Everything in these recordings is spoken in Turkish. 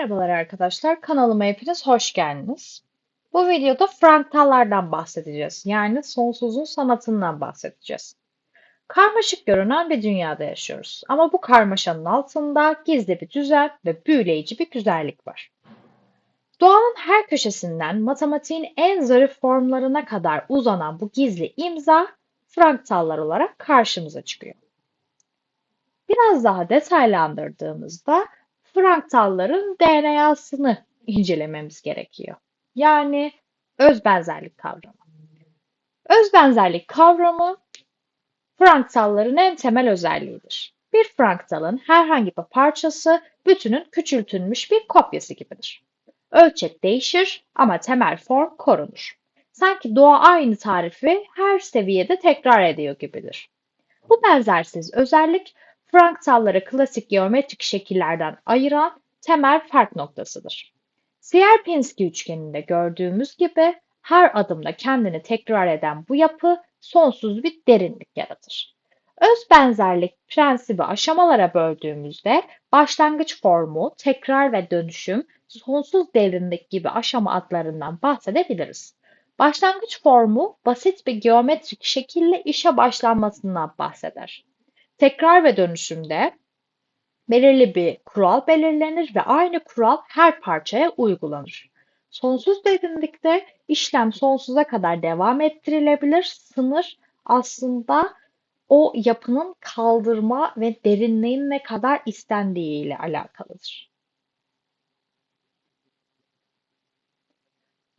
Merhabalar arkadaşlar, kanalıma hepiniz hoş geldiniz. Bu videoda fraktallardan bahsedeceğiz. Yani sonsuzun sanatından bahsedeceğiz. Karmaşık görünen bir dünyada yaşıyoruz. Ama bu karmaşanın altında gizli bir düzen ve büyüleyici bir güzellik var. Doğanın her köşesinden matematiğin en zarif formlarına kadar uzanan bu gizli imza fraktallar olarak karşımıza çıkıyor. Biraz daha detaylandırdığımızda fraktalların DNA'sını incelememiz gerekiyor. Yani öz benzerlik kavramı. Öz benzerlik kavramı fraktalların en temel özelliğidir. Bir fraktalın herhangi bir parçası bütünün küçültülmüş bir kopyası gibidir. Ölçek değişir ama temel form korunur. Sanki doğa aynı tarifi her seviyede tekrar ediyor gibidir. Bu benzersiz özellik fraktalları klasik geometrik şekillerden ayıran temel fark noktasıdır. Sierpinski üçgeninde gördüğümüz gibi her adımda kendini tekrar eden bu yapı sonsuz bir derinlik yaratır. Öz benzerlik prensibi aşamalara böldüğümüzde başlangıç formu, tekrar ve dönüşüm, sonsuz derinlik gibi aşama adlarından bahsedebiliriz. Başlangıç formu basit bir geometrik şekille işe başlanmasından bahseder. Tekrar ve dönüşümde belirli bir kural belirlenir ve aynı kural her parçaya uygulanır. Sonsuz derinlikte işlem sonsuza kadar devam ettirilebilir. Sınır aslında o yapının kaldırma ve derinliğin ne kadar istendiği ile alakalıdır.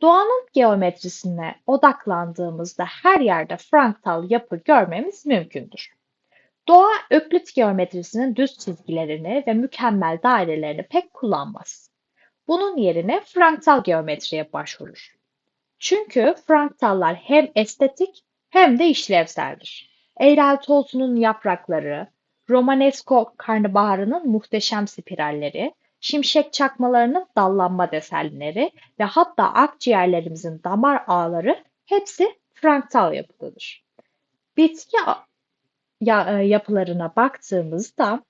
Doğanın geometrisine odaklandığımızda her yerde fraktal yapı görmemiz mümkündür. Doğa Öklit geometrisinin düz çizgilerini ve mükemmel dairelerini pek kullanmaz. Bunun yerine fraktal geometriye başvurur. Çünkü fraktallar hem estetik hem de işlevseldir. Eyreltoğlu'nun yaprakları, Romanesco karnabaharının muhteşem spiralleri, şimşek çakmalarının dallanma desenleri ve hatta akciğerlerimizin damar ağları hepsi fraktal yapılıdır. Bitki e, yapılarına baktığımızda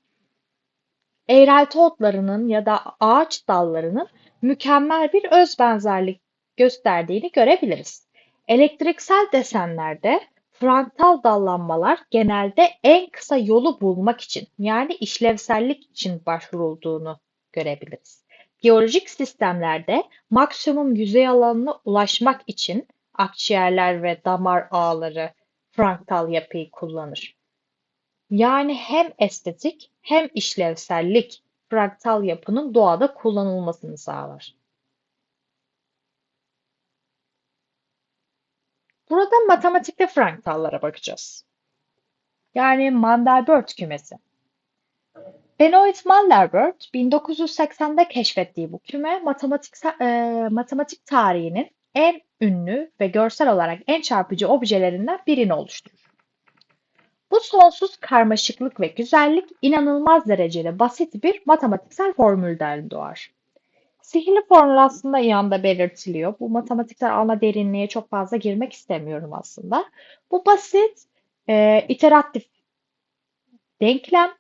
eğrelti otlarının ya da ağaç dallarının mükemmel bir öz benzerlik gösterdiğini görebiliriz. Elektriksel desenlerde fraktal dallanmalar genelde en kısa yolu bulmak için yani işlevsellik için başvurulduğunu görebiliriz. Biyolojik sistemlerde maksimum yüzey alanına ulaşmak için akciğerler ve damar ağları fraktal yapıyı kullanır. Yani hem estetik hem işlevsellik fraktal yapının doğada kullanılmasını sağlar. Burada matematikte fraktallara bakacağız. Yani Mandelbrot kümesi. Benoit Mandelbrot 1980'de keşfettiği bu küme matematik, e, matematik tarihinin en ünlü ve görsel olarak en çarpıcı objelerinden birini oluşturur. Bu sonsuz karmaşıklık ve güzellik inanılmaz derecede basit bir matematiksel formülden doğar. Sihirli formül aslında yanda belirtiliyor. Bu matematikler ana derinliğe çok fazla girmek istemiyorum aslında. Bu basit, e, iteratif denklem,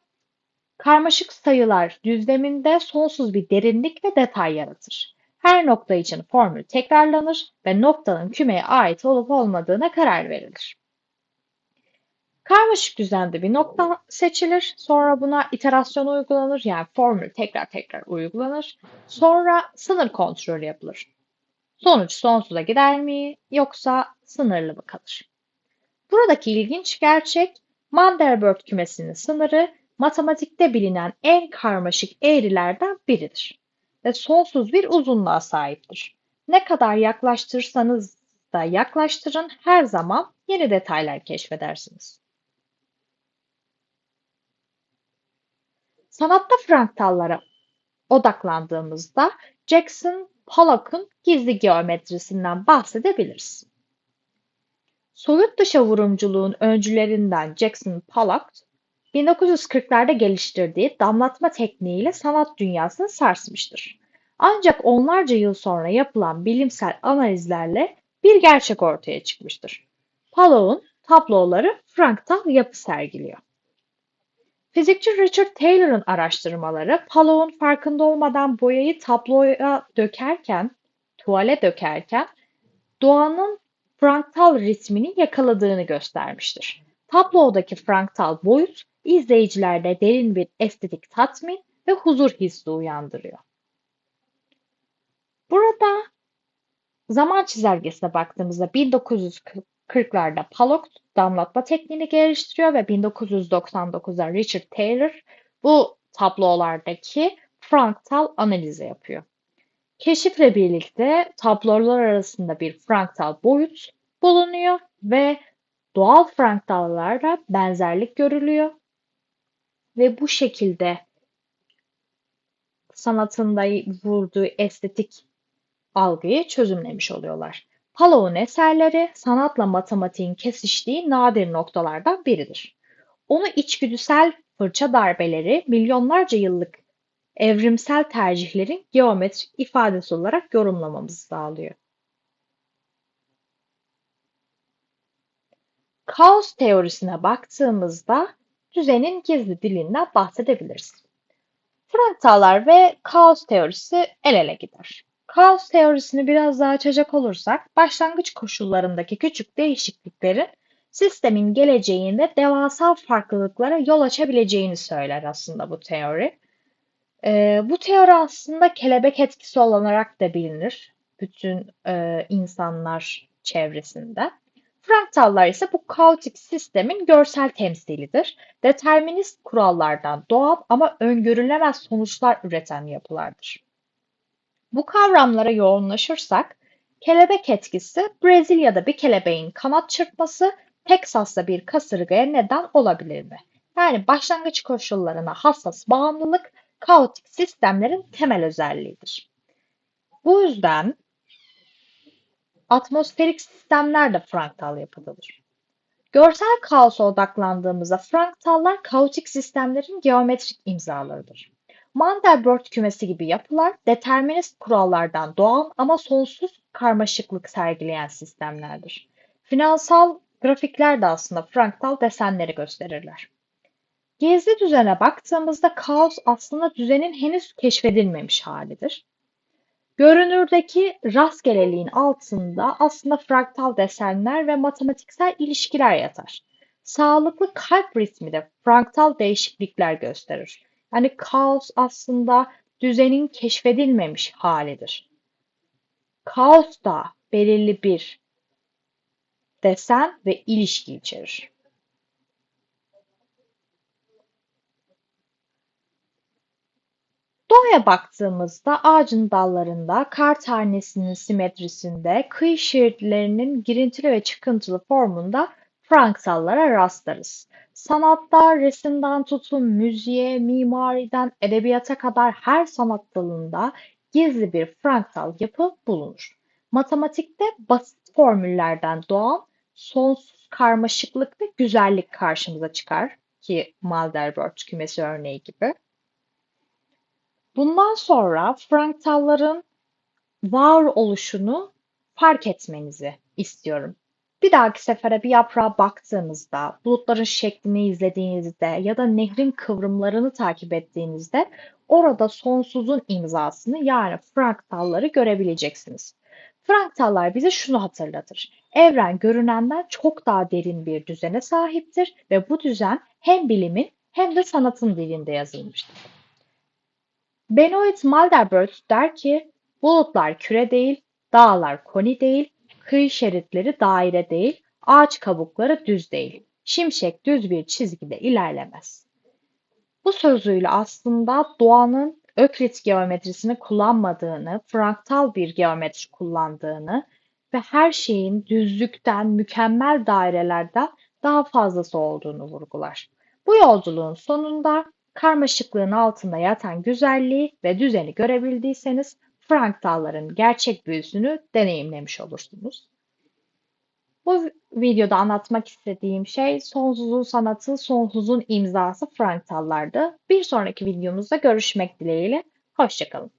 karmaşık sayılar düzleminde sonsuz bir derinlik ve detay yaratır. Her nokta için formül tekrarlanır ve noktanın kümeye ait olup olmadığına karar verilir. Karmaşık düzende bir nokta seçilir. Sonra buna iterasyon uygulanır. Yani formül tekrar tekrar uygulanır. Sonra sınır kontrolü yapılır. Sonuç sonsuza gider mi yoksa sınırlı mı kalır? Buradaki ilginç gerçek Mandelbrot kümesinin sınırı matematikte bilinen en karmaşık eğrilerden biridir ve sonsuz bir uzunluğa sahiptir. Ne kadar yaklaştırırsanız da yaklaştırın her zaman yeni detaylar keşfedersiniz. Sanatta fraktallara odaklandığımızda Jackson Pollock'un gizli geometrisinden bahsedebiliriz. Soyut dışa vurumculuğun öncülerinden Jackson Pollock, 1940'larda geliştirdiği damlatma tekniğiyle sanat dünyasını sarsmıştır. Ancak onlarca yıl sonra yapılan bilimsel analizlerle bir gerçek ortaya çıkmıştır. Pollock'un tabloları fraktal yapı sergiliyor. Fizikçi Richard Taylor'ın araştırmaları Pallo'nun farkında olmadan boyayı tabloya dökerken, tuvale dökerken doğanın fraktal ritmini yakaladığını göstermiştir. Tablodaki fraktal boyut izleyicilerde derin bir estetik tatmin ve huzur hissi uyandırıyor. Burada zaman çizelgesine baktığımızda 1940'larda Pollock damlatma tekniğini geliştiriyor ve 1999'da Richard Taylor bu tablolardaki fraktal analizi yapıyor. Keşifle birlikte tablolar arasında bir fraktal boyut bulunuyor ve doğal fraktallarla benzerlik görülüyor ve bu şekilde sanatında vurduğu estetik algıyı çözümlemiş oluyorlar. Pallow'un eserleri sanatla matematiğin kesiştiği nadir noktalardan biridir. Onu içgüdüsel fırça darbeleri milyonlarca yıllık evrimsel tercihlerin geometrik ifadesi olarak yorumlamamızı sağlıyor. Kaos teorisine baktığımızda düzenin gizli dilinden bahsedebiliriz. Fraktallar ve kaos teorisi el ele gider. Kaos teorisini biraz daha açacak olursak, başlangıç koşullarındaki küçük değişikliklerin sistemin geleceğinde devasa farklılıklara yol açabileceğini söyler aslında bu teori. Ee, bu teori aslında kelebek etkisi olarak da bilinir bütün e, insanlar çevresinde. Fraktallar ise bu kaotik sistemin görsel temsilidir. Determinist kurallardan doğan ama öngörülemez sonuçlar üreten yapılardır. Bu kavramlara yoğunlaşırsak, kelebek etkisi Brezilya'da bir kelebeğin kanat çırpması Teksas'ta bir kasırgaya neden olabilir mi? Yani başlangıç koşullarına hassas bağımlılık kaotik sistemlerin temel özelliğidir. Bu yüzden atmosferik sistemler de fraktal yapıdadır. Görsel kaosa odaklandığımızda fraktallar kaotik sistemlerin geometrik imzalarıdır. Mandelbrot kümesi gibi yapılar determinist kurallardan doğan ama sonsuz karmaşıklık sergileyen sistemlerdir. Finansal grafikler de aslında fraktal desenleri gösterirler. Gizli düzene baktığımızda kaos aslında düzenin henüz keşfedilmemiş halidir. Görünürdeki rastgeleliğin altında aslında fraktal desenler ve matematiksel ilişkiler yatar. Sağlıklı kalp ritmi de fraktal değişiklikler gösterir. Yani kaos aslında düzenin keşfedilmemiş halidir. Kaos da belirli bir desen ve ilişki içerir. Doğaya baktığımızda ağacın dallarında, kar tanesinin simetrisinde, kıyı şeritlerinin girintili ve çıkıntılı formunda fraktallara rastlarız. Sanatta resimden tutun müziğe, mimariden edebiyata kadar her sanat dalında gizli bir fraktal yapı bulunur. Matematikte basit formüllerden doğan sonsuz karmaşıklık ve güzellik karşımıza çıkar ki Mandelbrot kümesi örneği gibi. Bundan sonra fraktalların var oluşunu fark etmenizi istiyorum. Bir dahaki sefere bir yaprağa baktığınızda, bulutların şeklini izlediğinizde ya da nehrin kıvrımlarını takip ettiğinizde orada sonsuzun imzasını yani fraktalları görebileceksiniz. Fraktallar bize şunu hatırlatır. Evren görünenden çok daha derin bir düzene sahiptir ve bu düzen hem bilimin hem de sanatın dilinde yazılmıştır. Benoit Malderbert der ki, bulutlar küre değil, dağlar koni değil, kıyı şeritleri daire değil, ağaç kabukları düz değil. Şimşek düz bir çizgide ilerlemez. Bu sözüyle aslında doğanın Öklit geometrisini kullanmadığını, fraktal bir geometri kullandığını ve her şeyin düzlükten, mükemmel dairelerden daha fazlası olduğunu vurgular. Bu yolculuğun sonunda karmaşıklığın altında yatan güzelliği ve düzeni görebildiyseniz fraktalların gerçek büyüsünü deneyimlemiş olursunuz. Bu videoda anlatmak istediğim şey sonsuzun sanatı, sonsuzun imzası fraktallardı. Bir sonraki videomuzda görüşmek dileğiyle. Hoşçakalın.